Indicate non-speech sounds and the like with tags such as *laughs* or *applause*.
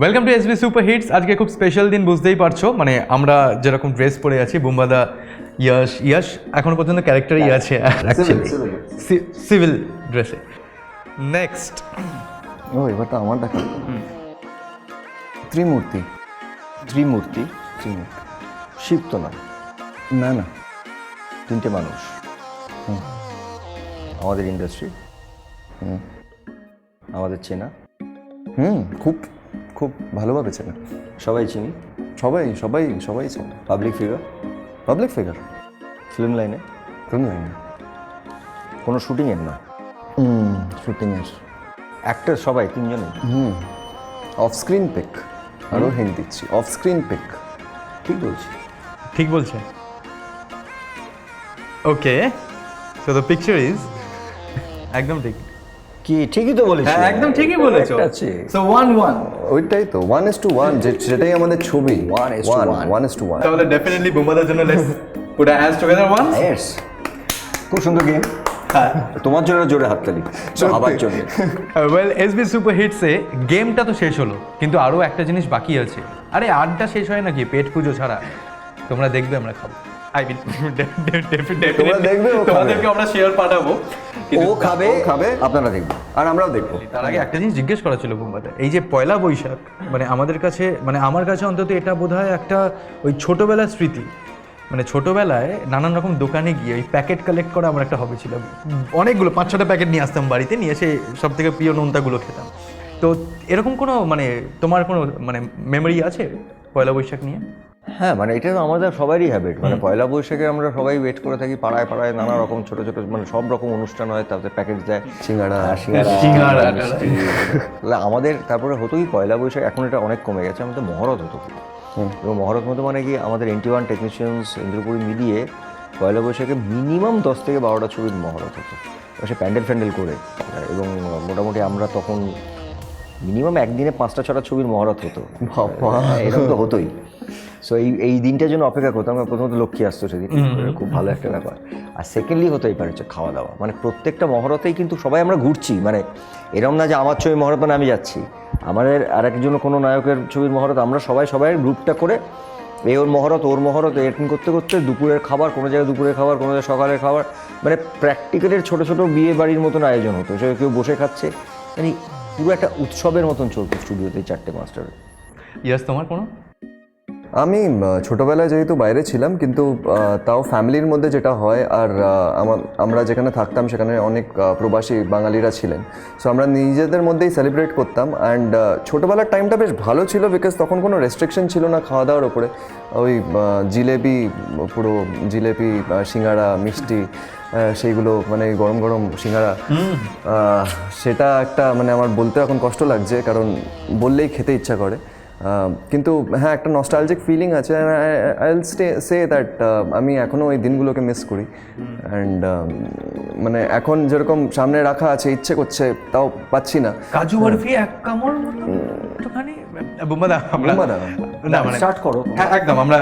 Welcome to SB super hits আজকে খুব special দিন বুঝতেই পারছ। মানে আমরা যেরকম ড্রেস পরে আছি বুম্বাদা ইয়াশ ইয়াশ এখনও পর্যন্ত ক্যারেক্টারই আছে সিভিল ড্রেসে নেক্সট ও এবার তো আমার দেখা ত্রিমূর্তি। ত্রিমূর্তি? ত্রিমূর্তি। শিব তো না না না। তিনটে মানুষ। আমাদের ইন্ডাস্ট্রি আমাদের চেনা। হুম খুব খুব ভালোভাবে চেনে সবাই চিনি? সবাই সবাই সবাই চেনে। Public figure public figure film লাইনে কোন লাইনে কোনো শুটিংয়ের না? হুম শুটিংয়ের অ্যাক্টার সবাই তিনজনে হুম। অফ স্ক্রিন পিক আরও হিন্ট দিচ্ছি। অফ স্ক্রিন পিক ঠিক বলছি। ঠিক বলছে। Okay so the picture is একদম ঠিক। কি ঠিকই তো বলেছি। হ্যাঁ একদম ঠিকই বলেছ। সো ওয়ান ওয়ান ওইটাই তো ওয়ান ইস টু ওয়ান যেটাই আমাদের ছবি One is to one. One is to one তাহলে ডেফিনেটলি বুম্বাদার জন্য let's put hands together one yes খুব সুন্দর গেম তোমার জন্য জোরে হাততালি আবার জন্য। ওয়েল এসবি সুপার হিটসে গেমটা তো শেষ হলো কিন্তু আরও একটা জিনিস বাকি আছে। আরে আড্ডা শেষ হয় নাকি? পেট পুজো ছাড়া। তোমরা দেখবে আমরা খাব। আই মিন *laughs* তোমরা দেখবে, তোমাদেরকে আমরা শেয়ার পাঠাবো। ও খাবে খাবে। আপনারা দেখবেন আর আমরাও দেখব। তার আগে একটা জিনিস জিজ্ঞেস করা ছিল বুম্বাতে এই যে পয়লা বৈশাখ মানে আমাদের কাছে মানে আমার কাছে অন্তত এটা বোধহয় একটা ওই ছোটবেলার স্মৃতি। মানে ছোটবেলায় নানান রকম দোকানে গিয়ে ওই প্যাকেট কালেক্ট করা আমার একটা হবি ছিল। অনেকগুলো পাঁচ ছটা প্যাকেট নিয়ে আসতাম বাড়িতে নিয়ে এসে সব থেকে প্রিয় নোনতাগুলো খেতাম। তো এরকম কোনো মানে তোমার কোনো মানে মেমোরি আছে পয়লা বৈশাখ নিয়ে? হ্যাঁ মানে এটা তো আমাদের সবারই হ্যাবিট মানে পয়লা বৈশাখে আমরা সবাই ওয়েট করে থাকি পাড়ায় পাড়ায় নানা রকম ছোট ছোট মানে সব রকম অনুষ্ঠান হয় তাতে প্যাকেজ দেয়। সিঙ্গাড়া। তাহলে আমাদের তারপরে হতোই পয়লা বৈশাখ এখন এটা অনেক কমে গেছে আমাদের মহরত হতো। এবং মহরত মতো মানে কি আমাদের এনটি ওয়ান টেকনিশিয়ানস ইন্দ্রপুরি মিলিয়ে পয়লা বৈশাখে মিনিমাম দশ থেকে বারোটা ছবির মহরত হতো। সে প্যান্ডেল ফ্যান্ডেল করে এবং মোটামুটি আমরা তখন মিনিমাম একদিনে পাঁচটা ছটা ছবির মহরত হতো। হ্যাঁ, এরকম তো হতোই। সো এই এই দিনটার জন্য অপেক্ষা করতাম আমরা প্রথমত লক্ষ্মী আসতো সেদিন। খুব ভালো একটা ব্যাপার। আর সেকেন্ডলি হতো এবার হচ্ছে খাওয়া দাওয়া মানে প্রত্যেকটা মহরতেই কিন্তু সবাই আমরা ঘুরছি। মানে এরকম না যে আমার ছবি মহরত মানে আমি যাচ্ছি। আমাদের আর একজন কোনো নায়কের ছবির মহরত আমরা সবাই সবাই গ্রুপটা করে এ ওর মহরত ওর মহরত এরকম করতে করতে দুপুরের খাবার কোনো জায়গায় দুপুরের খাবার কোনো জায়গায় সকালের খাবার মানে প্র্যাকটিক্যালের ছোটো ছোটো বিয়ে বাড়ির মতন আয়োজন হতো। সে কেউ বসে খাচ্ছে। মানে পুরো একটা উৎসবের মতন চলতো স্টুডিওতে চারটে মাস্টারের ইয়াস তোমার কোনো? আমি ছোটবেলায় যেহেতু বাইরে ছিলাম কিন্তু তাও ফ্যামিলির মধ্যে যেটা হয় আর আমরা যেখানে থাকতাম সেখানে অনেক প্রবাসী বাঙালিরা ছিলেন। সো আমরা নিজেদের মধ্যেই সেলিব্রেট করতাম অ্যান্ড ছোটোবেলার টাইমটা বেশ ভালো ছিল বিকজ তখন কোনো রেস্ট্রিকশন ছিল না খাওয়া দাওয়ার ওপরে। ওই জিলেবি পুরো জিলেপি আহ, সিঙ্গাড়া মিষ্টি সেইগুলো মানে গরম গরম সিঙ্গাড়া সেটা একটা মানে আমার বলতে এখন কষ্ট লাগছে কারণ বললেই খেতে ইচ্ছা করে। কিন্তু হ্যাঁ একটা নস্টালজিক ফিলিং আছে I will stay say that আমি এখনও ওই দিনগুলোকে মিস করি। অ্যান্ড মানে এখন যেরকম সামনে রাখা আছে ইচ্ছে করছে তাও পাচ্ছি না। কাজু বরফি এক কামড় মতো একটুখানি? বুম্বাদা আমরা? না মানে স্টার্ট করো। হ্যাঁ একদম আমরা